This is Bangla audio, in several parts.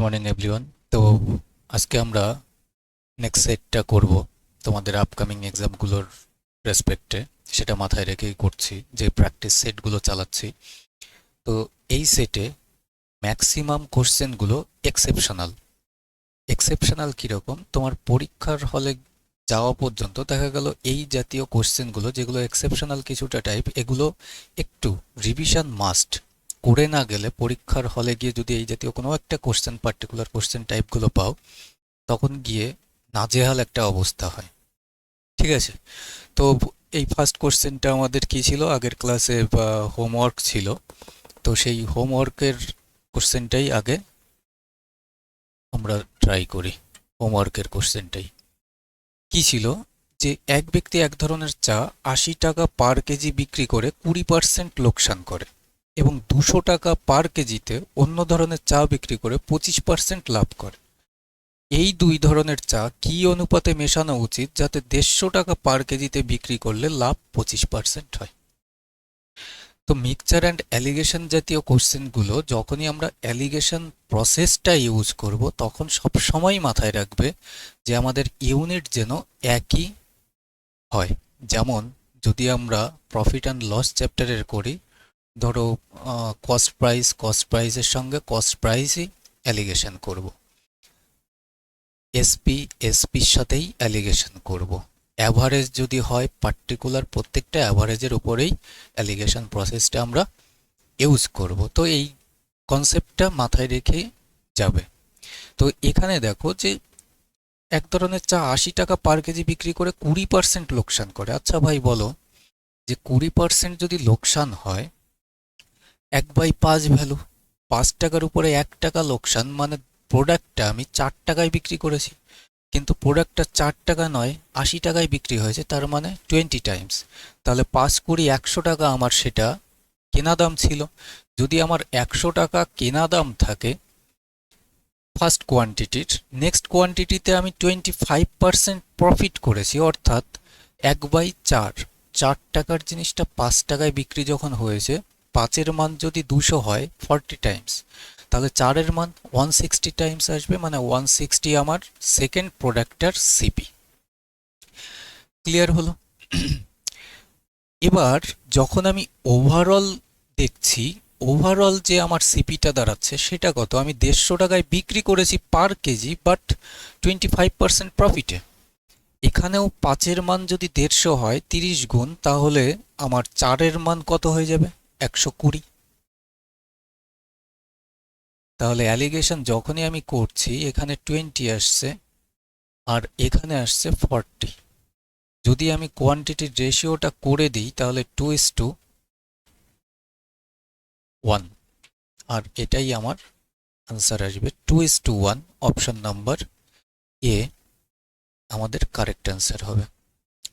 মর্নিং এভরিওয়ান তো আজকে আমরা নেক্সট সেটটা করব তোমাদের আপকামিং এক্সামগুলোর রেসপেক্টে সেটা মাথায় রেখেই করছি যে প্র্যাকটিস সেটগুলো চালাচ্ছি। তো এই সেটে ম্যাক্সিমাম কোশ্চেনগুলো এক্সেপশনাল এক্সেপশনাল কীরকম? তোমার পরীক্ষার হলে যাওয়া পর্যন্ত দেখা গেল এই জাতীয় কোশ্চেনগুলো যেগুলো এক্সেপশনাল কিছুটা টাইপ এগুলো একটু রিভিশন মাস্ট করে না গেলে পরীক্ষার হলে গিয়ে যদি এই জাতীয় কোনো একটা কোশ্চেন পার্টিকুলার কোশ্চেন টাইপগুলো পাও, তখন গিয়ে নাজেহাল একটা অবস্থা হয়। ঠিক আছে? তো এই ফার্স্ট কোশ্চেনটা আমাদের কি ছিল? আগের ক্লাসে হোমওয়ার্ক ছিল। তো সেই হোমওয়ার্কের কোশ্চেনটাই আগে আমরা ট্রাই করি। হোমওয়ার্কের কোশ্চেনটাই কি ছিল? যে এক ব্যক্তি এক ধরনের চা আশি টাকা পার কেজি বিক্রি করে কুড়ি পার্সেন্ট লোকসান করে। এবং দুশো টাকা পার কেজিতে অন্য ধরনের চা বিক্রি করে পঁচিশ পার্সেন্ট লাভ করে। এই দুই ধরনের চা কি অনুপাতে মেশানো উচিত যাতে দেড়শো টাকা পার কেজিতে বিক্রি করলে লাভ পঁচিশ পার্সেন্ট হয়? তো মিক্সচার অ্যান্ড অ্যালিগেশন জাতীয় কোশ্চেনগুলো যখনই আমরা অ্যালিগেশন প্রসেসটা ইউজ করব, তখন সব সময় মাথায় রাখবে যে আমাদের ইউনিট যেন একই হয়। যেমন যদি আমরা প্রফিট অ্যান্ড লস চ্যাপ্টারের করি ধরো কস্ট প্রাইস কস্ট প্রাইসের সঙ্গে কস্ট প্রাইসই অ্যালিগেশন করব। এসপি এসপির সাথেই অ্যালিগেশন করব। অ্যাভারেজ যদি হয় পার্টিকুলার প্রত্যেকটা অ্যাভারেজের উপরেই অ্যালিগেশন প্রসেসটা আমরা ইউজ করব। তো এই কনসেপ্টটা মাথায় রেখে যাবে। তো এখানে দেখো যে এক ধরনের চা আশি টাকা পার কেজি বিক্রি করে কুড়ি পার্সেন্ট লোকসান করে। আচ্ছা ভাই বলো, যে কুড়ি পার্সেন্ট যদি লোকসান হয় এক বাই পাঁচ ভ্যালু পাঁচ টাকার উপরে এক টাকা লোকসান মানে প্রোডাক্টটা আমি চার টাকায় বিক্রি করেছি। কিন্তু প্রোডাক্টটা চার টাকা নয়, আশি টাকায় বিক্রি হয়েছে, তার মানে টোয়েন্টি টাইমস তাহলে পাঁচ কুড়ি একশো টাকা আমার সেটা কেনা দাম ছিল। যদি আমার একশো টাকা কেনা দাম থাকে ফার্স্ট কোয়ান্টিটির নেক্সট কোয়ান্টিটিতে আমি টোয়েন্টি ফাইভ পার্সেন্ট প্রফিট করেছি, অর্থাৎ এক বাই চার। চার টাকার জিনিসটা পাঁচ টাকায় বিক্রি যখন হয়েছে পাঁচের মান যদি দুশো হয় ফর্টি টাইমস তাহলে চারের মান ওয়ান সিক্সটি টাইমস আসবে মানে ওয়ান সিক্সটি আমার সেকেন্ড প্রোডাক্টটার সিপি ক্লিয়ার হলো? এবার যখন আমি ওভারঅল দেখছি ওভারঅল যে আমার সিপিটা দাঁড়াচ্ছে, সেটা কত? আমি দেড়শো টাকায় বিক্রি করেছি per KG but twenty five percent প্রফিটে এখানেও পাঁচের মান যদি দেড়শো হয়, তিরিশ গুণ, তাহলে আমার চারের মান কত হয়ে যাবে? একশো কুড়ি। তাহলে অ্যালিগেশন যখনই আমি করছি, এখানে টোয়েন্টি আসছে আর এখানে আসছে ফর্টি যদি আমি কোয়ান্টিটির রেশিওটা করে দিই, তাহলে টু ইস টু ওয়ান আর এটাই আমার আনসার আসবে। Two is two one option number A আমাদের কারেক্ট অ্যান্সার হবে।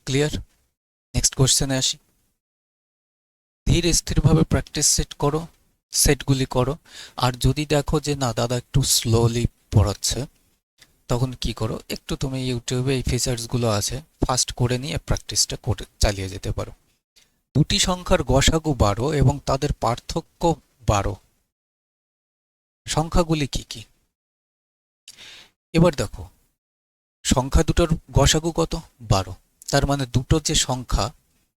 ক্লিয়ার নেক্সট কোশ্চেনে আসি। ধীর স্থিরভাবে প্র্যাকটিস সেট করো সেটগুলি করো। আর যদি দেখো যে না, দাদা একটু স্লোলি পড়াচ্ছে, তখন কি করো? একটু তুমি ইউটিউবে এই ফিচার্সগুলো আছে ফাস্ট করে নিয়ে প্র্যাকটিসটা করে, চালিয়ে যেতে পারো। দুটি সংখ্যার গসাগু বারো এবং তাদের পার্থক্য বারো। সংখ্যাগুলি কি কি? এবার দেখো, সংখ্যা দুটোর গসাগু কত? বারো। তার মানে দুটো যে সংখ্যা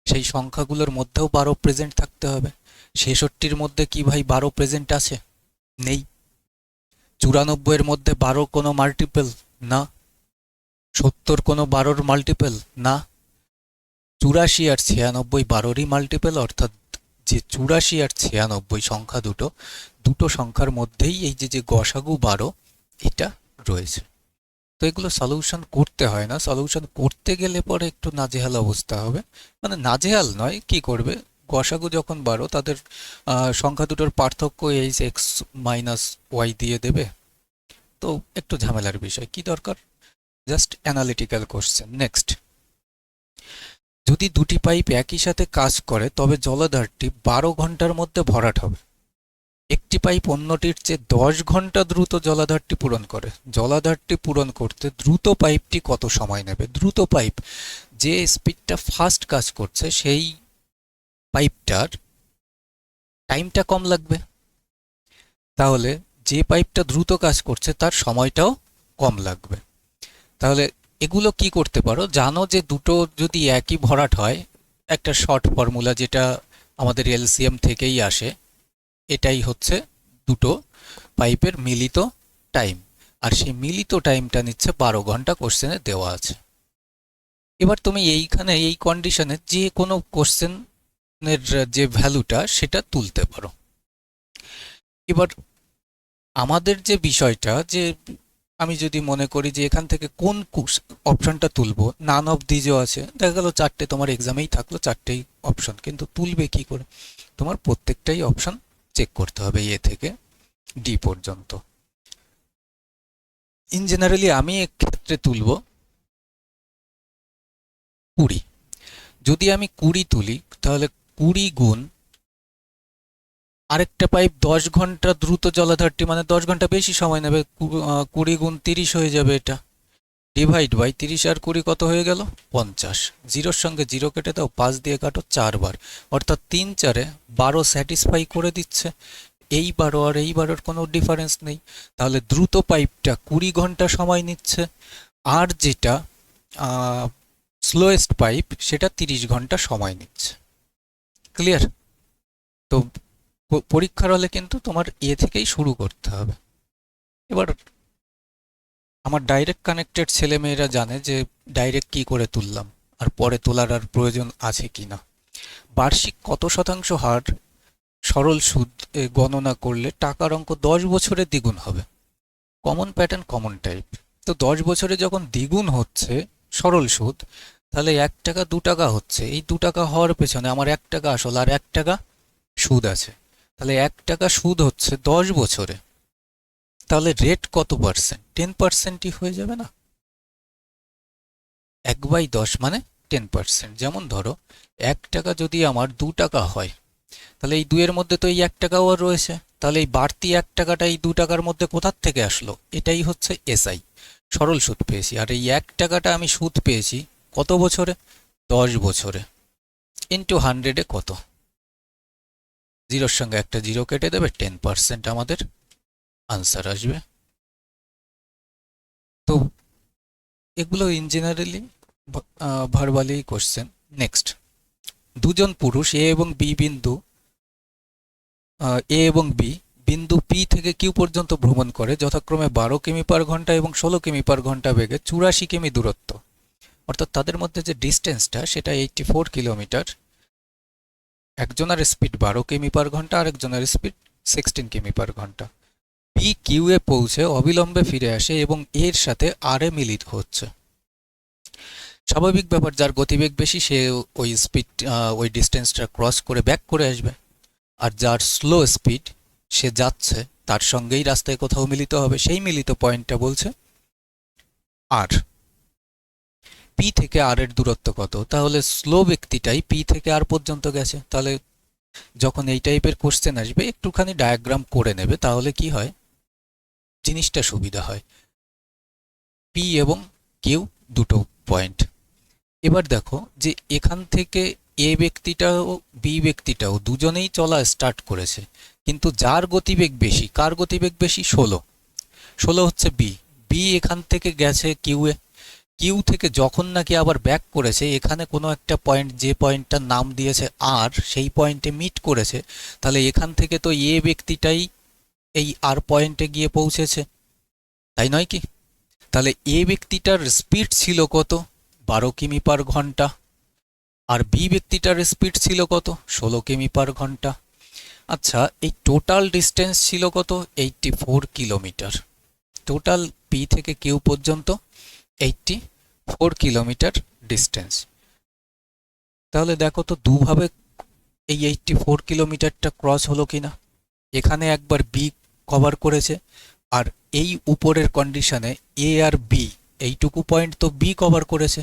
সেই সংখ্যাগুলোর মধ্যেও বারো প্রেজেন্ট থাকতে হবে। ছেষট্টির মধ্যে কি ভাই বারো প্রেজেন্ট আছে? নেই। চুরানব্বইয়ের মধ্যে বারো কোনো মাল্টিপল না। সত্তর কোনো বারোর মাল্টিপেল না। চুরাশি আর ছিয়ানব্বই বারোরই মাল্টিপল অর্থাৎ যে চুরাশি আর ছিয়ানব্বই সংখ্যা দুটো দুটো সংখ্যার মধ্যেই এই যে যে গসাগু বারো, এটা রয়েছে। তো এগুলো সলিউশন করতে হয় না। সলিউশন করতে গেলে পরে একটু নাজেহাল অবস্থা হবে। মানে নাজেহাল নয়, কি করবে? গসাগু যখন বারো, তাদের সংখ্যা দুটোর পার্থক্য এইচ এক্স মাইনাস ওয়াই দিয়ে দেবে। তো একটু ঝামেলার বিষয়, কি দরকার? জাস্ট অ্যানালিটিক্যাল কোশ্চেন নেক্সট যদি দুটি পাইপ একই সাথে কাজ করে, তবে জলাধারটি বারো ঘণ্টার মধ্যে ভরাট হবে। একটি পাইপ অন্যটির চেয়ে দশ ঘণ্টা দ্রুত জলাধারটি পূরণ করে। জলাধারটি পূরণ করতে দ্রুত পাইপটি কত সময় নেবে? দ্রুত পাইপ যে স্পিডটা ফাস্ট কাজ করছে, সেই পাইপটার টাইমটা কম লাগবে। তাহলে যে পাইপটা দ্রুত কাজ করছে, তার সময়টাও কম লাগবে। তাহলে এগুলো কি করতে পারো? জানো যে দুটো যদি একই ভরাট হয়, একটা শর্ট ফর্মুলা যেটা আমাদের এলসিএম থেকেই আসে এটাই হচ্ছে দুটো পাইপের মিলিত টাইম। আর সেই মিলিত টাইমটা নিচ্ছে বারো ঘণ্টা কোশ্চেনে দেওয়া আছে। এবার তুমি এইখানে এই কন্ডিশনে যে কোনো কোশ্চেনের যে ভ্যালুটা সেটা তুলতে পারো। এবার আমাদের যে বিষয়টা যে আমি যদি মনে করি যে এখান থেকে কোন অপশনটা তুলবো নান অফ দিজও আছে, দেখা গেল চারটে তোমার এক্সামেই থাকল চারটেই অপশন কিন্তু তুলবে কি করে? তোমার প্রত্যেকটাই অপশন চেক করতে হবে এ থেকে ডি পর্যন্ত। ইন জেনারেলি আমি ক্ষেত্রে তুলব কুড়ি। যদি আমি কুড়ি তুলি, তাহলে কুড়ি গুণ আরেকটা পাইপ দশ ঘণ্টা দ্রুত জলাধারটি মানে দশ ঘণ্টা বেশি সময় নেবে কুড়ি গুণ তিরিশ হয়ে যাবে এটা। ডিভাইড বাই তিরিশ আর কুড়ি কত হয়ে গেল? পঞ্চাশ। জিরোর সঙ্গে জিরো কেটে দাও, পাঁচ দিয়ে কাটো চারবার। অর্থাৎ তিন চারে বারো স্যাটিসফাই করে দিচ্ছে। এই বারো আর এই বারোর কোনো ডিফারেন্স নেই। তাহলে দ্রুত পাইপটা কুড়ি ঘণ্টা সময় নিচ্ছে। আর যেটা স্লোয়েস্ট পাইপ সেটা তিরিশ ঘণ্টা সময় নিচ্ছে। ক্লিয়ার তো পরীক্ষার হলে কিন্তু তোমার এ থেকেই শুরু করতে হবে। এবার আমার ডাইরেক্ট কানেক্টেড ছেলেমেয়েরা জানে যে ডাইরেক্ট কি করে তুললাম, আর পরে তোলার আর প্রয়োজন আছে কি না। বার্ষিক কত শতাংশ হার, সরল সুদ গণনা করলে টাকার অঙ্ক দশ বছরে দ্বিগুণ হবে। কমন প্যাটার্ন কমন টাইপ তো দশ বছরে যখন দ্বিগুণ হচ্ছে সরল সুদ, তাহলে এক টাকা, দু টাকা হচ্ছে। এই দু টাকা হওয়ার পেছনে আমার এক টাকা আসল আর এক টাকা সুদ আছে। তাহলে এক টাকা সুদ হচ্ছে দশ বছরে। তাহলে রেট কত পার্সেন্ট টেন পার্সেন্টই হয়ে যাবে না? এক বাই দশ মানে টেন পার্সেন্ট যেমন ধরো, এক টাকা যদি আমার দু টাকা হয়, তাহলে এই দুয়ের মধ্যে তো এই এক টাকাও আর রয়েছে। তাহলে এই বাড়তি এক টাকাটা এই দু টাকার মধ্যে কোথার থেকে আসলো? এটাই হচ্ছে এসআই সরল সুদ পেয়েছি। আর এই এক টাকাটা আমি সুদ পেয়েছি কত বছরে? দশ বছরে। ইন্টু হান্ড্রেডে কত? জিরোর সঙ্গে একটা জিরো কেটে দেবে টেন পার্সেন্ট আমাদের। আনসার আসবে। তো এগুলো in generally verbally question next দুজন পুরুষ এ এবং বি বিন্দু এ এবং বি বিন্দু পি থেকে কিউ পর্যন্ত ভ্রমণ করে, যথাক্রমে বারো কিমি পার ঘণ্টা এবং ষোলো কিমি পার ঘণ্টা বেগে, চুরাশি কিমি দূরত্ব। অর্থাৎ তাদের মধ্যে যে ডিস্টেন্সটা সেটা এইটটি ফোর কিলোমিটার একজনের স্পিড বারো কিমি পার ঘণ্টা আর একজনের স্পিড সিক্সটিন কিমি পার ঘণ্টা। কিউ এ পৌঁছে অবিলম্বে ফিরে আসে এবং এর সাথে আর এ মিলিত হচ্ছে। স্বাভাবিক ব্যাপার, যার গতিবেগ বেশি, সে ওই স্পিড ওই ডিস্টেন্সটা ক্রস করে ব্যাক করে আসবে। আর যার স্লো স্পিড সে যাচ্ছে, তার সঙ্গেই রাস্তায় কোথাও মিলিত হবে। সেই মিলিত পয়েন্টটা বলছে আর। পি থেকে আর এর দূরত্ব কত? তাহলে স্লো ব্যক্তিটাই পি থেকে আর পর্যন্ত গেছে। তাহলে যখন এই টাইপের কোশ্চেন আসবে, একটুখানি ডায়াগ্রাম করে নেবে, তাহলে কি হয়? জিনিসটা সুবিধা হয়। পি এবং কিউ দুটো পয়েন্ট এবার দেখো যে এখান থেকে এ ব্যক্তিটাও বি ব্যক্তিটাও দুজনেই চলা স্টার্ট করেছে। কিন্তু যার গতিবেগ বেশি, কার গতিবেগ বেশি? ষোলো। ষোলো হচ্ছে বি বি এখান থেকে গেছে কিউ এ। কিউ থেকে যখন নাকি আবার ব্যাক করেছে, এখানে কোনো একটা পয়েন্ট যে পয়েন্টটার নাম দিয়েছে আর সেই পয়েন্টে মিট করেছে, তাহলে এখান থেকে তো এ ব্যক্তিটাই এই আর পয়েন্টে গিয়ে পৌঁছেছে। তাই নয় কি? তাহলে এ ব্যক্তিটার স্পিড ছিল কত? বারো কিমি পার ঘণ্টা। আর বি ব্যক্তিটার স্পিড ছিল কত? ষোলো কিমি পার ঘণ্টা। আচ্ছা এই টোটাল ডিস্টেন্স ছিল কত? Eighty four kilometre total P থেকে কিউ পর্যন্ত এইটটি ফোর কিলোমিটার ডিস্টেন্স তাহলে দেখো তো দুভাবে এই এইটটি ফোর কিলোমিটারটা ক্রস হলো কিনা। এখানে একবার বি কভার করেছে, আর এই উপরের কন্ডিশনে এ আর বি এইটুকু পয়েন্ট তো বি কভার করেছে,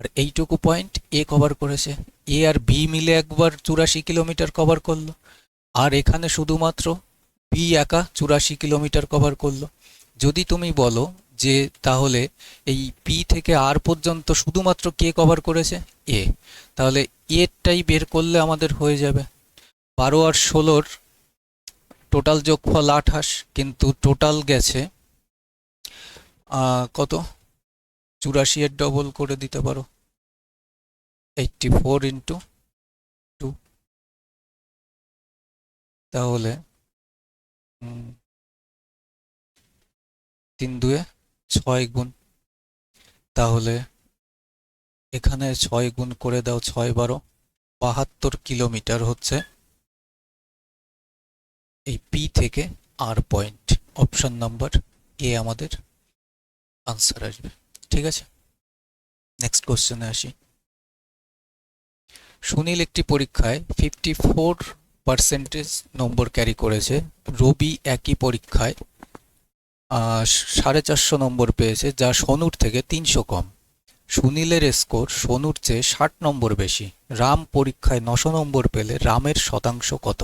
আর এইটুকু পয়েন্ট এ কভার করেছে। এ আর বি মিলে একবার চুরাশি কিলোমিটার কভার করল, আর এখানে শুধুমাত্র বি একা চুরাশি কিলোমিটার কভার করল। যদি তুমি বলো যে তাহলে এই পি থেকে আর পর্যন্ত শুধুমাত্র কে কভার করেছে? এ তাহলে এরটাই বের করলে আমাদের হয়ে যাবে। বারো আর ষোলোর টোটাল যোগফল আঠাশ, কিন্তু টোটাল গেছে কত? চুরাশি এর ডবল করে দিতে পারো। এইটটি ফোর ইন্টু টু তাহলে তিন দুয়ে ছয় গুণ। তাহলে, এখানে ছয় গুণ করে দাও, ছয় বারো, বাহাত্তর কিলোমিটার হচ্ছে। এই পি থেকে R point option number A আমাদের আনসার আসবে। ঠিক আছে? নেক্সট কোশ্চেনে আসি। সুনীল একটি পরীক্ষায় ফিফটি ফোর পার্সেন্টেজ নম্বর ক্যারি করেছে। রবি একই পরীক্ষায় সাড়ে চারশো নম্বর পেয়েছে, যা সনুর থেকে তিনশো কম। সুনীলের স্কোর সনুর চেয়ে ষাট নম্বর বেশি। রাম পরীক্ষায় নশো নম্বর পেলে রামের শতাংশ কত?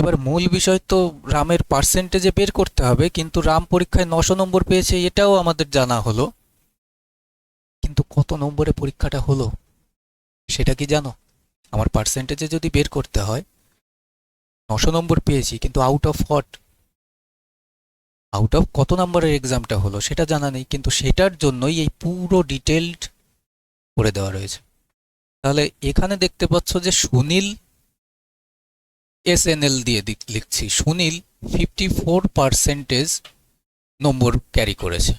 এবার মূল বিষয় তো রামের পার্সেন্টেজে বের করতে হবে, কিন্তু রাম পরীক্ষায় নশো নম্বর পেয়েছে এটাও আমাদের জানা হলো। কিন্তু কত নম্বরে পরীক্ষাটা হলো, সেটা কি জানো? আমার পার্সেন্টেজে যদি বের করতে হয়, নশো নম্বর পেয়েছি, কিন্তু আউট অফ হট আউট অফ কত নম্বরের এক্সামটা হলো, সেটা জানা নেই, কিন্তু সেটার জন্যই এই পুরো ডিটেলড করে দেওয়া রয়েছে। তাহলে এখানে দেখতে পাচ্ছ যে সুনীল এস এন এল দিয়ে লিখছি। সুনীল ফিফটি ফোর পার্সেন্টেজ নম্বর ক্যারি করেছে।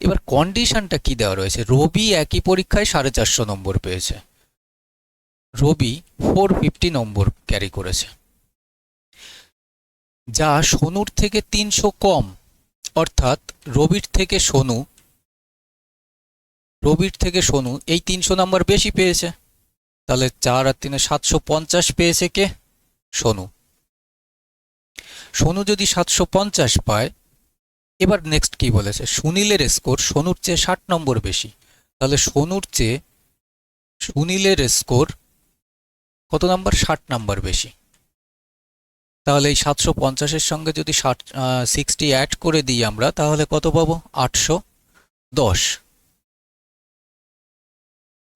এবার কন্ডিশনটা কি দেওয়া রয়েছে? রবি একই পরীক্ষায় সাড়ে চারশো নম্বর পেয়েছে। রবি ফোর ফিফটি নম্বর ক্যারি করেছে। যা সোনুর থেকে তিনশো কম, অর্থাৎ রবির থেকে সোনু, রবির থেকে সোনু এই তিনশো নাম্বার বেশি পেয়েছে। তাহলে চার আর তিনে সাতশো পঞ্চাশ পেয়েছে কে? সোনু সোনু যদি সাতশো পঞ্চাশ পায়, এবার নেক্সট কি বলেছে? সুনীলের স্কোর সোনুর চেয়ে ষাট নম্বর বেশি। তাহলে সোনুর চেয়ে সুনীলের স্কোর কত নাম্বার? ষাট নাম্বার বেশি। তাহলে এই সাতশো পঞ্চাশের সঙ্গে যদি ষাট সিক্সটি অ্যাড করে দিই আমরা, তাহলে কত পাবো? আটশো দশ।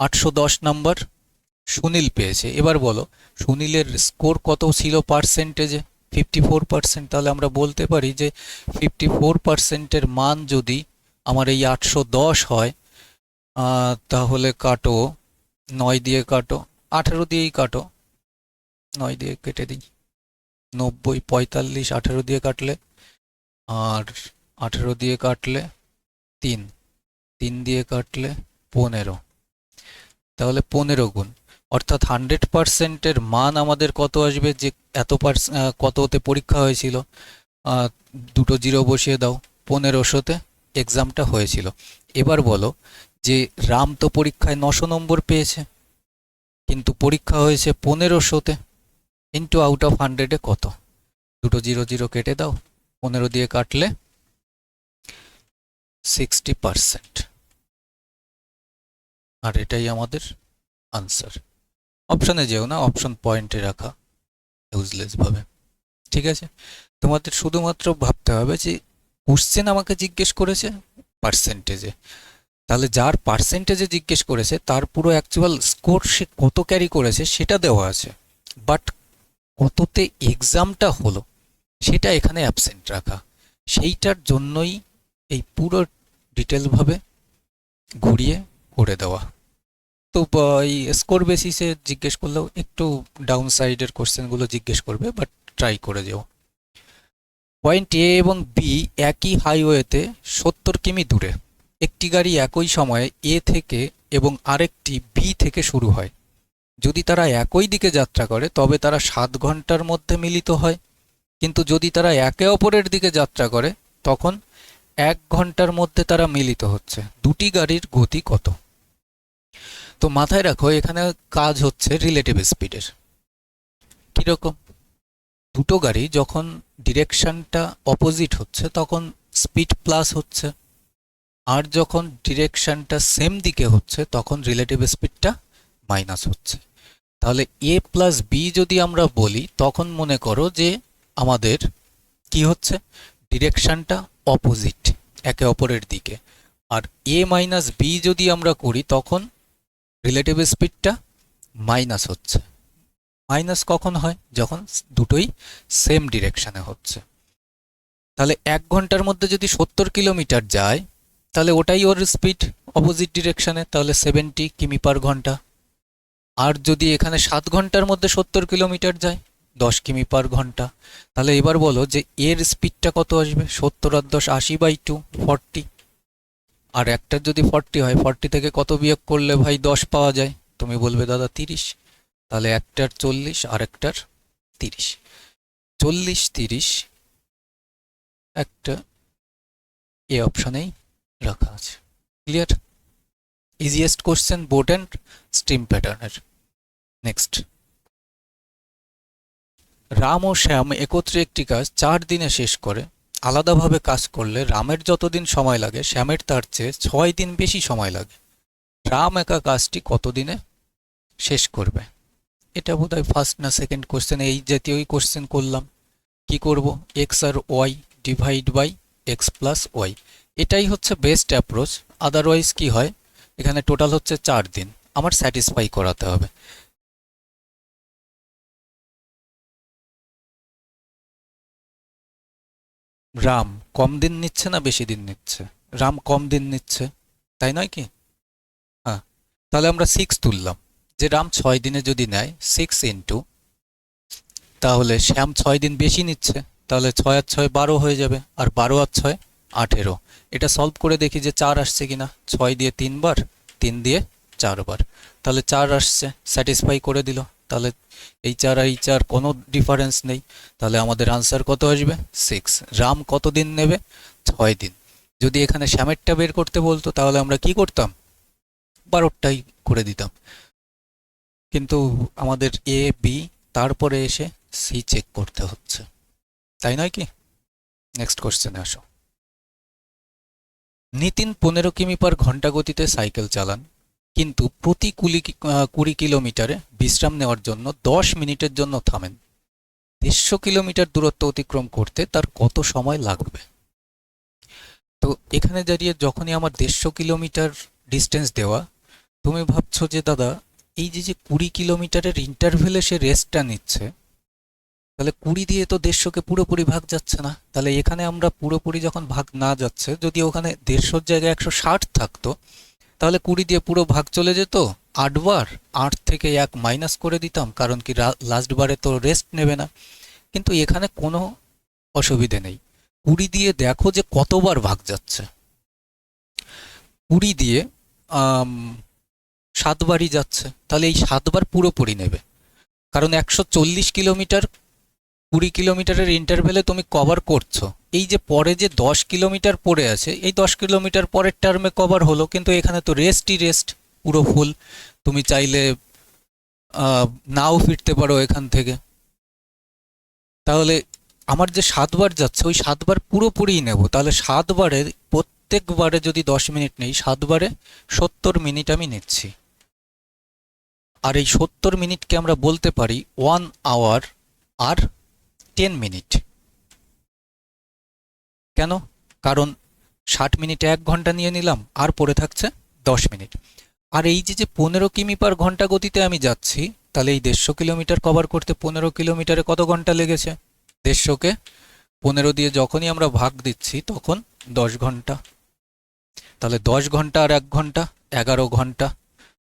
আটশো দশ নাম্বার সুনীল পেয়েছে। এবার বলো, সুনীলের স্কোর কত ছিল পার্সেন্টেজে ফিফটি ফোর পার্সেন্ট তাহলে আমরা বলতে পারি যে ফিফটি ফোর পার্সেন্টের মান যদি আমার এই আটশো দশ হয় তাহলে কাটো, নয় দিয়ে কাটো, আঠেরো দিয়েই কাটো, নয় দিয়ে কেটে দিই। নব্বই, পঁয়তাল্লিশ, আঠেরো দিয়ে কাটলে, আর আঠেরো দিয়ে কাটলে তিন তিন দিয়ে কাটলে পনেরো। তাহলে পনেরো গুণ। অর্থাৎ হান্ড্রেড পার্সেন্টের মান আমাদের কত আসবে? যে এত কততে পরীক্ষা হয়েছিল? দুটো জিরো বসিয়ে দাও, পনেরোশোতে এক্সামটা হয়েছিল। এবার বলো যে রাম তো পরীক্ষায় নশো নম্বর পেয়েছে, কিন্তু পরীক্ষা হয়েছে পনেরোশোতে ইন্টু আউট অফ হান্ড্রেডে কত? দুটো জিরো জিরো কেটে দাও, পনেরো দিয়ে কাটলে সিক্সটি পার্সেন্ট আর এটাই আমাদের আনসার অপশানে যেও না অপশন পয়েন্টে রাখা ইউজলেস ভাবে। ঠিক আছে? তোমাদের শুধুমাত্র ভাবতে হবে যে কোশ্চেন আমাকে জিজ্ঞেস করেছে পার্সেন্টেজে তাহলে যার পার্সেন্টেজে জিজ্ঞেস করেছে, তার পুরো অ্যাকচুয়াল স্কোর সে কত ক্যারি করেছে সেটা দেওয়া আছে। বাট কততে এক্সামটা হলো, সেটা এখানে অ্যাবসেন্ট রাখা। সেইটার জন্যই এই পুরো ডিটেলভাবে ঘুরিয়ে করে দেওয়া। বা, এই স্কোর বেসিসে জিজ্ঞেস করলেও একটু ডাউন সাইডের কোশ্চেনগুলো জিজ্ঞেস করবে বাট ট্রাই করে যেও। পয়েন্ট এ এবং বি একই হাইওয়েতে সত্তর কিমি দূরে। একটি গাড়ি একই সময়ে এ থেকে এবং আরেকটি বি থেকে শুরু হয়। যদি তারা একই দিকে যাত্রা করে তবে তারা সাত ঘণ্টার মধ্যে মিলিত হয়। কিন্তু যদি তারা একে অপরের দিকে যাত্রা করে তখন এক ঘণ্টার মধ্যে তারা মিলিত হচ্ছে। দুটি গাড়ির গতি কত? তো মাথায় রাখো, এখানে কাজ হচ্ছে রিলেটিভ স্পিডের কীরকম? দুটো গাড়ি যখন ডিরেকশানটা অপোজিট হচ্ছে, তখন স্পিড প্লাস হচ্ছে। আর যখন ডিরেকশানটা সেম দিকে হচ্ছে, তখন রিলেটিভ স্পিডটা মাইনাস হচ্ছে। তাহলে এ প্লাস বি যদি আমরা বলি, তখন মনে করো যে আমাদের কি হচ্ছে? ডিরেকশানটা অপোজিট একে অপরের দিকে। আর এ মাইনাস বি যদি আমরা করি, তখন রিলেটিভ স্পিডটা মাইনাস হচ্ছে। মাইনাস কখন হয়? যখন দুটোই সেম ডিরেকশনে হচ্ছে। তাহলে এক ঘণ্টার মধ্যে যদি সত্তর কিলোমিটার যায়, তাহলে ওটাই ওর স্পিড অপোজিট ডিরেকশনে তাহলে সেভেন্টি কিমি পার ঘণ্টা। আর যদি এখানে সাত ঘণ্টার মধ্যে সত্তর কিলোমিটার যায়, দশ কিমি পার ঘণ্টা, তাহলে এবার বলো যে এর স্পিডটা কত আসবে? সত্তর আর দশ আশি বাই টু ফর্টি আর একটার যদি ফর্টি হয় ফর্টি থেকে কত বিয়োগ করলে ভাই দশ পাওয়া যায়? তুমি বলবে, দাদা, তিরিশ। তাহলে একটার চল্লিশ আর একটার তিরিশ। চল্লিশ, তিরিশ, একটা, এ অপশনেই রাখা আছে। Clear easiest question boat and stream প্যাটার্নের নেক্সট রাম ও শ্যাম একত্রে একটি কাজ চার দিনে শেষ করে। আলাদাভাবে কাজ করলে রামের যতদিন সময় লাগে, শ্যামের তার চেয়ে ছয় দিন বেশি সময় লাগে। রাম একা কাজটি কতদিনে শেষ করবে? এটা বোধহয় ফার্স্ট না সেকেন্ড কোশ্চেন এই জাতীয়ই কোশ্চেন করলাম। কি করব? X R Y divide by X plus Y এটাই হচ্ছে বেস্ট অ্যাপ্রোচ আদারওয়াইজ কি হয়? এখানে টোটাল হচ্ছে চার দিন। আমার স্যাটিসফাই করাতে হবে। রাম কম দিন নিচ্ছে না বেশি দিন নিচ্ছে? রাম কম দিন নিচ্ছে, তাই নয় কি? হ্যাঁ তাহলে আমরা সিক্স তুললাম। যে রাম ছয় দিনে যদি নেয় সিক্স ইন্টু তাহলে শ্যাম ছয় দিন বেশি নিচ্ছে, তাহলে ছয় আর ছয় বারো হয়ে যাবে, আর বারো আর ছয় আঠেরো। এটা সলভ করে দেখি যে চার আসছে কিনা। ছয় দিয়ে তিনবার, তিন দিয়ে চারবার। তাহলে চার আসছে স্যাটিসফাই করে দিল। তাহলে এই চার আর এই চার কোনো ডিফারেন্স নেই। তাহলে আমাদের আনসার কত আসবে? সিক্স রাম কত দিন নেবে? ছয় দিন। যদি এখানে শ্যামেরটা বের করতে বলতো, তাহলে আমরা কি করতাম? বারোটাই করে দিতাম। কিন্তু আমাদের এ বি তারপরে এসে সি চেক করতে হচ্ছে। তাই নয় কি? নেক্সট কোশ্চেনে আসো। নিতিন পনেরো কিমি পার ঘণ্টা গতিতে সাইকেল চালান। কিন্তু প্রতি কুড়ি কুড়ি কিলোমিটারে বিশ্রাম নেওয়ার জন্য দশ মিনিটের জন্য থামেন। দেড়শো কিলোমিটার দূরত্ব অতিক্রম করতে তার কত সময় লাগবে? তো এখানে দাঁড়িয়ে যখনই আমার দেড়শো কিলোমিটার ডিস্টেন্স দেওয়া, তুমি ভাবছ যে, দাদা, এই যে যে কুড়ি কিলোমিটারের ইন্টারভেলে সে রেস্টটা নিচ্ছে, তাহলে কুড়ি দিয়ে তো দেড়শোকে পুরোপুরি ভাগ যাচ্ছে না। তাহলে এখানে আমরা পুরোপুরি যখন ভাগ না যাচ্ছে, যদি ওখানে দেড়শোর জায়গায় একশো ষাট থাকতো তাহলে কুড়ি দিয়ে পুরো ভাগ চলে যেত আটবার আট থেকে এক মাইনাস করে দিতাম, কারণ কি লাস্ট বারে তো রেস্ট নেবে না। কিন্তু এখানে কোনো অসুবিধে নেই। কুড়ি দিয়ে দেখো যে কতবার ভাগ যাচ্ছে। কুড়ি দিয়ে সাতবারই যাচ্ছে। তাহলে এই সাতবার পুরোপুরি নেবে। কারণ একশো চল্লিশ কিলোমিটার কুড়ি কিলোমিটারের ইন্টারভেলে তুমি কভার করছ। এই যে পরে যে দশ কিলোমিটার পড়ে আছে, এই দশ কিলোমিটার পরের টার্মে কভার হলো, কিন্তু এখানে তো রেস্টই রেস্ট পুরো ফুল তুমি চাইলে নাও ফিরতে পারো এখান থেকে। তাহলে আমার যে সাতবার যাচ্ছে, ওই সাতবার পুরোপুরিই নেব। তাহলে সাতবারে, প্রত্যেকবারে যদি দশ মিনিট নেই, সাতবারে সত্তর মিনিট আমি নিচ্ছি। আর এই সত্তর মিনিটকে আমরা বলতে পারি ওয়ান আওয়ার আর টেন মিনিট কেন? কারণ ষাট মিনিটে এক ঘণ্টা নিয়ে নিলাম, আর পড়ে থাকছে দশ মিনিট। আর এই যে যে পনেরো কিমি পার ঘণ্টা গতিতে আমি যাচ্ছি, তাহলে এই দেড়শো কিলোমিটার কভার করতে পনেরো কিলোমিটারে কত ঘণ্টা লেগেছে? দেড়শোকে পনেরো দিয়ে যখনই আমরা ভাগ দিচ্ছি, তখন দশ ঘণ্টা। তাহলে দশ ঘণ্টা আর এক ঘণ্টা, এগারো ঘণ্টা,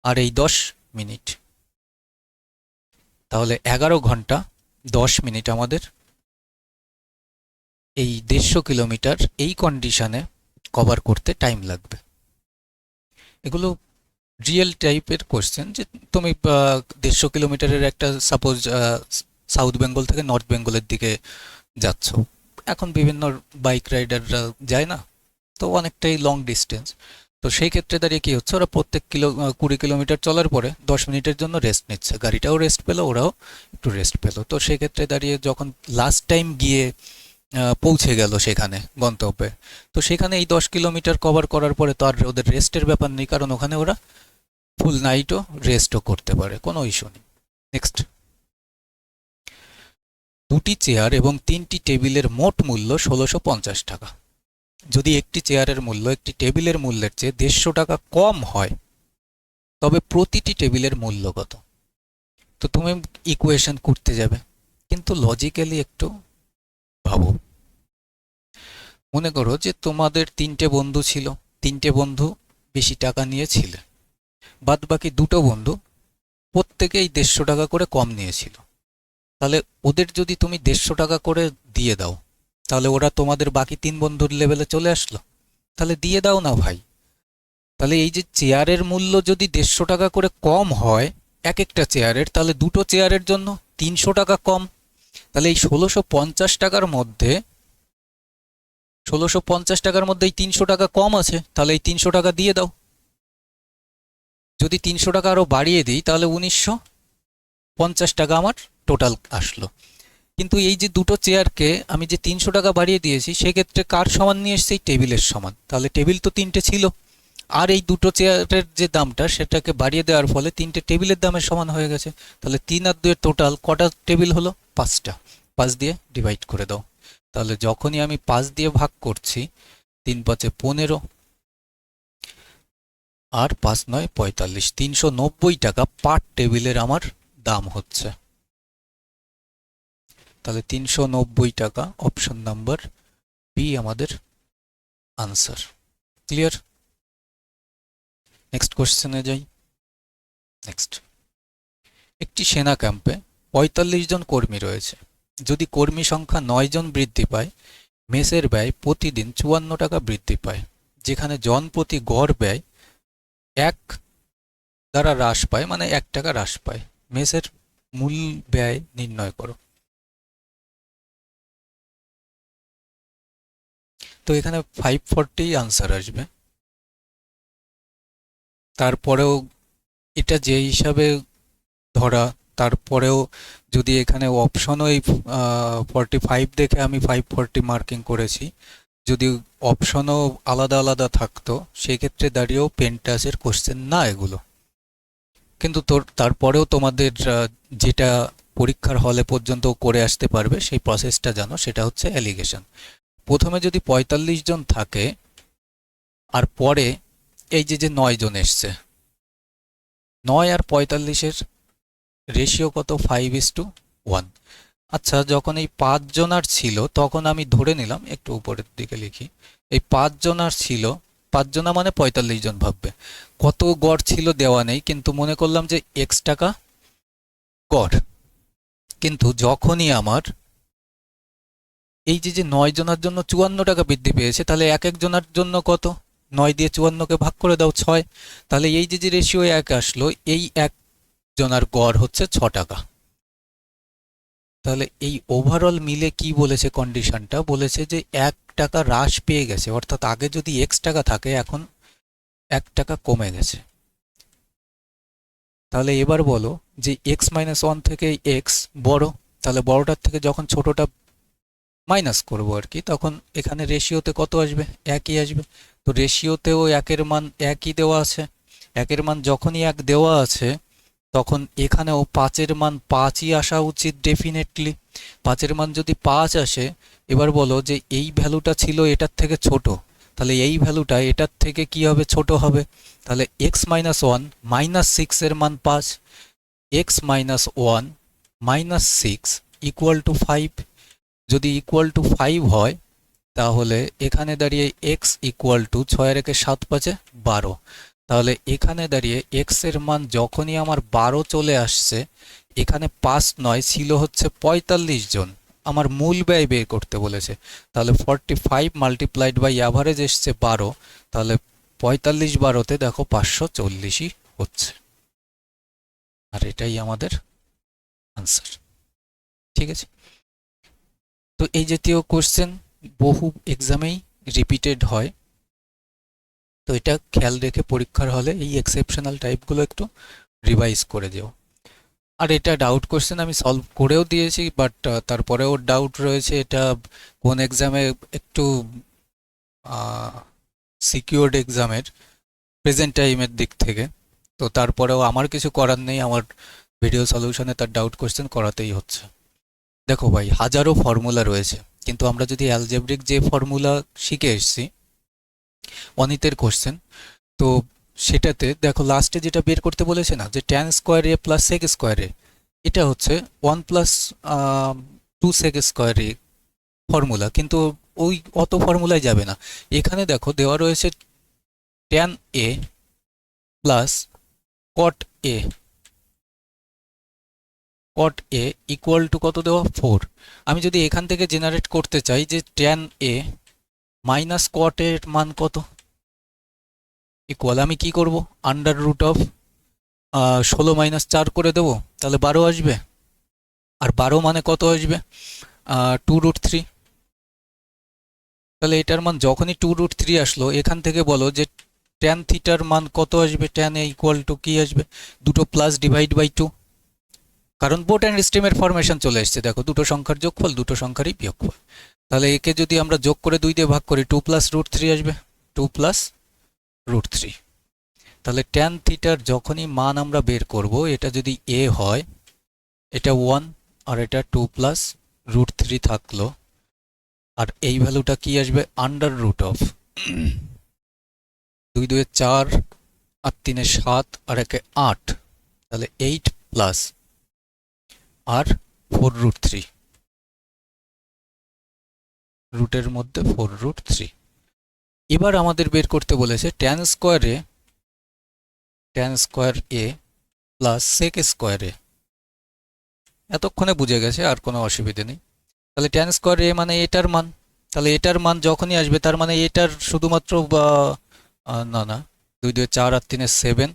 আর এই দশ মিনিট। তাহলে এগারো ঘণ্টা দশ মিনিট আমাদের এই দেড়শো কিলোমিটার এই কন্ডিশনে কভার করতে টাইম লাগবে। এগুলো রিয়েল টাইপের কোশ্চেন যে তুমি দেড়শো কিলোমিটারের একটা সাপোজ সাউথ বেঙ্গল থেকে নর্থ বেঙ্গলের দিকে যাচ্ছ। এখন বিভিন্ন বাইক রাইডাররা যায় না, তো অনেকটাই লং ডিস্টেন্স তো সেই ক্ষেত্রে দাঁড়িয়ে কী হচ্ছে? ওরা প্রত্যেক কিলো কুড়ি কিলোমিটার চলার পরে দশ মিনিটের জন্য রেস্ট নিচ্ছে। গাড়িটাও রেস্ট পেল, ওরাও একটু রেস্ট পেল। তো সেই ক্ষেত্রে দাঁড়িয়ে যখন লাস্ট টাইম গিয়ে পৌঁছে গেল সেখানে গন্তব্যে। তো সেখানে এই দশ কিলোমিটার কভার করার পরে তো আর ওদের রেস্টের ব্যাপার নেই, কারণ ওখানে ওরা ফুল নাইটও রেস্টও করতে পারে, কোনো ইস্যু নেই। নেক্সট দুটি চেয়ার এবং তিনটি টেবিলের মোট মূল্য ষোলোশো পঞ্চাশ টাকা। যদি একটি চেয়ারের মূল্য একটি টেবিলের মূল্যের চেয়ে দেড়শো টাকা কম হয়, তবে প্রতিটি টেবিলের মূল্য কত? তো তুমি ইকুয়েশন করতে যাবে। কিন্তু লজিক্যালি একটু ভাবো। মনে করো যে তোমাদের তিনটে বন্ধু ছিল, তিনটে বন্ধু বেশি টাকা নিয়েছিলে বাদ বাকি দুটো বন্ধু প্রত্যেকেই দেড়শো টাকা করে কম নিয়েছিল। তাহলে ওদের যদি তুমি দেড়শো টাকা করে দিয়ে দাও, তাহলে ওরা তোমাদের বাকি তিন বন্ধুর লেভেলে চলে আসলো। তাহলে দিয়ে দাও না ভাই। তাহলে এই যে চেয়ারের মূল্য যদি দেড়শো টাকা করে কম হয়, এক একটা চেয়ারের, তাহলে দুটো চেয়ারের জন্য তিনশো টাকা কম। তাহলে এই ষোলোশো পঞ্চাশ টাকার মধ্যে, ষোলোশো পঞ্চাশ টাকার মধ্যে এই তিনশো টাকা কম আছে, তাহলে এই তিনশো টাকা দিয়ে দাও। যদি তিনশো টাকা আরও বাড়িয়ে দিই, তাহলে উনিশশো পঞ্চাশ টাকা আমার টোটাল আসলো। কিন্তু এই যে দুটো চেয়ারকে আমি যে তিনশো টাকা বাড়িয়ে দিয়েছি, সেক্ষেত্রে কার সমান নিয়ে এসছে? এই টেবিলের সমান। তাহলে টেবিল তো তিনটে ছিল। আর এই দুটো চেয়ারের যে দামটা, সেটাকে বাড়িয়ে দেওয়ার ফলে তিনটে টেবিলের দামের সমান হয়ে গেছে। তাহলে তিন আর দুয়ের টোটাল কটা টেবিল হলো? পাঁচটা, পাঁচ দিয়ে ডিভাইড করে দাও। তাহলে যখনই আমি পাঁচ দিয়ে ভাগ করছি, তিন পাঁচে পনেরো, আর পাঁচ নয় পঁয়তাল্লিশ, তিনশো নব্বই টাকা পার টেবিলের আমার দাম হচ্ছে। তাহলে তিনশো নব্বই টাকা অপশন নাম্বার বি আমাদের আনসার ক্লিয়ার নেক্সট কোশ্চেনে যাই। নেক্সট একটি সেনা ক্যাম্পে পঁয়তাল্লিশ জন কর্মী রয়েছে। যদি কর্মী সংখ্যা নয় জন বৃদ্ধি পায়, মেসের ব্যয় প্রতিদিন চুয়ান্ন টাকা বৃদ্ধি পায়, যেখানে জন প্রতি গড় ব্যয় এক দ্বারা হ্রাস পায় মানে এক টাকা হ্রাস পায়। মেসের মূল ব্যয় নির্ণয় করো। তো এখানে ফাইভ ফর্টি আনসার আসবে। তারপরেও এটা যে হিসাবে ধরা তারপরেও যদি এখানে অপশনও এই ফর্টি ফাইভ দেখে আমি ফাইভ ফর্টি মার্কিং করেছি, যদি অপশনও আলাদা আলাদা থাকতো, সেক্ষেত্রে দাঁড়িয়েও পেন্টাসের কোশ্চেন না এগুলো। কিন্তু তোর, তারপরেও তোমাদের যেটা পরীক্ষার হলে পর্যন্ত করে আসতে পারবে, সেই প্রসেসটা জানো, সেটা হচ্ছে অ্যালিগেশন প্রথমে যদি পঁয়তাল্লিশ জন থাকে, আর পরে এই যে যে নয় জন এসছে, নয় আর পঁয়তাল্লিশের রেশিও কত? ফাইভ ইস টু ওয়ান আচ্ছা যখন এই পাঁচজন আর ছিল, তখন আমি ধরে নিলাম, একটু উপরের দিকে লিখি। এই পাঁচজন আর ছিল, পাঁচজনা মানে পঁয়তাল্লিশ জন ভাববে। কত গড় ছিল দেওয়া নেই, কিন্তু মনে করলাম যে এক্স টাকা গড়। কিন্তু যখনই আমার এই যে যে নয় জনের জন্য চুয়ান্ন টাকা বৃদ্ধি পেয়েছে, তাহলে এক এক জনের জন্য কত? নয় দিয়ে চুয়ান্নকে ভাগ করে দাও ছয়। তাহলে এই যে যে রেশিও এক আসলো, এই এক জনার গড় হচ্ছে ছ টাকা। তাহলে এই ওভারঅল মিলে কি বলেছে কন্ডিশনটা বলেছে যে এক টাকা হ্রাস পেয়ে গেছে, অর্থাৎ আগে যদি এক্স টাকা থাকে, এখন এক টাকা কমে গেছে। তাহলে এবার বলো যে এক্স মাইনাস ওয়ান থেকে এক্স বড়, তাহলে বড়টার থেকে যখন ছোটটা মাইনাস করব আর কি, তখন এখানে রেশিওতে কত আসবে? একই আসবে। তো রেশিওতেও একের মান একই দেওয়া আছে। একের মান যখনই এক দেওয়া আছে তখন এখানেও পাঁচের মান পাঁচই আসা উচিত ডেফিনেটলি পাঁচের মান যদি পাঁচ আসে, এবার বলো যে এই ভ্যালুটা ছিল এটার থেকে ছোট, তাহলে এই ভ্যালুটা এটার থেকে কি হবে? ছোট হবে। তাহলে এক্স মাইনাস ওয়ান মাইনাস সিক্সের মান পাঁচ X minus one minus six equal to five যদি ইকুয়াল টু ফাইভ হয়, তাহলে এখানে দাঁড়িয়ে এক্স ইকুয়াল টু ছয়ের একে সাত পাঁচে বারো। তাহলে এখানে দাঁড়িয়ে এক্সের মান যখনই আমার বারো চলে আসছে, এখানে পাঁচ নয় ছিল হচ্ছে পঁয়তাল্লিশ জন। আমার মূল ব্যয় বের করতে বলেছে। তাহলে forty five multiplied by average এসছে বারো, তাহলে পঁয়তাল্লিশ বারোতে দেখো পাঁচশো চল্লিশই হচ্ছে। আর এটাই আমাদের আনসার ঠিক আছে? তো এই জাতীয় কোশ্চেন বহু এক্সামেই রিপিটেড হয়। তো এটা খেয়াল রেখে পরীক্ষার হলে এই এক্সেপশনাল টাইপগুলো একটু রিভাইজ করে দিও। আর এটা ডাউট কোশ্চেন আমি সলভ করেও দিয়েছি বাট তারপরেও ডাউট রয়েছে, এটা কোন এক্সামে একটু সিকিউরড এক্সামের প্রেজেন্ট টাইমের দিক থেকে। তো তারপরেও আমার কিছু করার নেই, আমার ভিডিও সলিউশনে তার ডাউট কোশ্চেন করাতেই হচ্ছে। দেখো ভাই, হাজারো ফর্মুলা রয়েছে, কিন্তু আমরা যদি অ্যালজেব্রিক যে ফর্মুলা শিখে এসেছি অনিতের কোশ্চেন তো সেটাতে দেখো লাস্টে যেটা বের করতে বলেছে না, যে tan square A plus sec square A এটা হচ্ছে ওয়ান প্লাস টু সেক স্কোয়ারে ফর্মুলা কিন্তু ওই অত ফর্মুলায় যাবে না। এখানে দেখো দেওয়া রয়েছে tan A plus cot A cot A equal to কত দেওয়া? ফোর আমি যদি এখান থেকে জেনারেট করতে চাই যে ট্যান এ মাইনাস কট এর মান কত? ইকুয়াল আমি কি করব? আন্ডার রুট অফ ষোলো মাইনাস চার করে দেবো, তাহলে বারো আসবে। আর বারো মানে কত আসবে? টু রুট থ্রি তাহলে এটার মান যখনই টু রুট থ্রি আসলো, এখান থেকে বলো যে ট্যান থিটার মান কত আসবে? ট্যান এ ইকুয়াল টু কি আসবে? দুটো প্লাস ডিভাইড বাই টু কারণ বোট অ্যান্ড স্ট্রিমের ফরমেশন চলে এসছে। দেখো, দুটো সংখ্যার যোগফল, দুটো সংখ্যারই বিয়োগফল। তাহলে একে যদি আমরা যোগ করে দুই দিয়ে ভাগ করি টু প্লাস রুট থ্রি আসবে। টু প্লাস রুট থ্রি তাহলে ট্যান থিটার যখনই মান আমরা বের করব, এটা যদি এ হয়, এটা ওয়ান আর এটা টু প্লাস রুট থ্রি থাকল। আর এই ভ্যালুটা কি আসবে? আন্ডার রুট অফ দুই দুয়ে চার আর তিনে সাত আর একে আট। তাহলে এইট প্লাস আর ফোর রুট থ্রি রুটের মধ্যে ফোর রুট থ্রি এবার আমাদের বের করতে বলেছে ট্যান স্কোয়ারে tan square A plus sec square A. এতক্ষণে বুঝে গেছে, আর কোনো অসুবিধে নেই। তাহলে ট্যান স্কোয়ার এ মানে এটার মান। তাহলে এটার মান যখনই আসবে, তার মানে এটার শুধুমাত্র বা না না, দুই দুই চার আর তিনে seven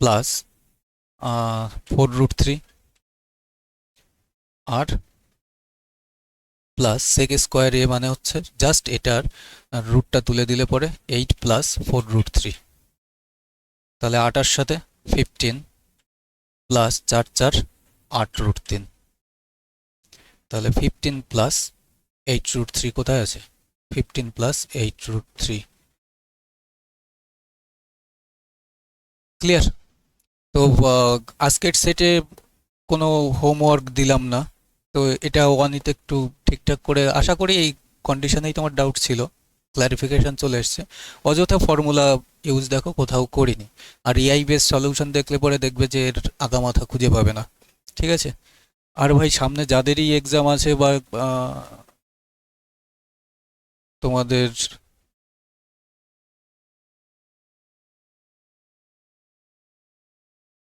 plus four root three R plus sec square A মানে হচ্ছে জাস্ট এটার রুটটা তুলে দিলে পরে eight plus four root three তাহলে আটার সাথে ফিফটিন প্লাস চার চার আট রুট তিন। তাহলে fifteen plus eight root three কোথায় আছে? Fifteen plus eight root three clear তো আজকের সেটে কোনো হোমওয়ার্ক দিলাম না। তো এটা ওয়ানিতে একটু ঠিকঠাক করে, আশা করি এই কন্ডিশনেই তোমার ডাউট ছিল। ক্লারিফিকেশন চলে এসছে। অযথা ফর্মুলা ইউজ দেখো, কোথাও করিনি। আর এআই বেস সলিউশন দেখলে পরে দেখবে যে এর আগামাথা খুঁজে পাবে না। ঠিক আছে? আর ভাই, সামনে যাদেরই এক্সাম আছে বা তোমাদের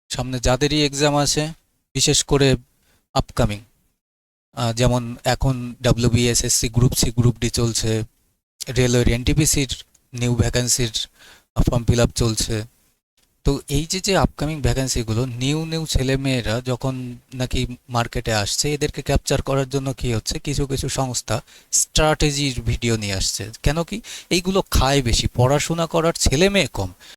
সামনে যাদেরই এক্সাম আছে, বিশেষ করে আপকামিং যেমন এখন WBSSC group C group D চলছে রেলওয়ের এনটিপিসির নিউ ভ্যাকান্সির ফর্ম ফিল আপ চলছে। তো এই যে যে আপকামিং ভ্যাকান্সিগুলো নিউ নিউ ছেলে মেয়েরা যখন নাকি মার্কেটে আসছে, এদেরকে ক্যাপচার করার জন্য কি হচ্ছে? কিছু কিছু সংস্থা স্ট্র্যাটেজির ভিডিও নিয়ে আসছে। কেন কি? এইগুলো খায় বেশি, পড়াশোনা করার ছেলে মেয়ে কম।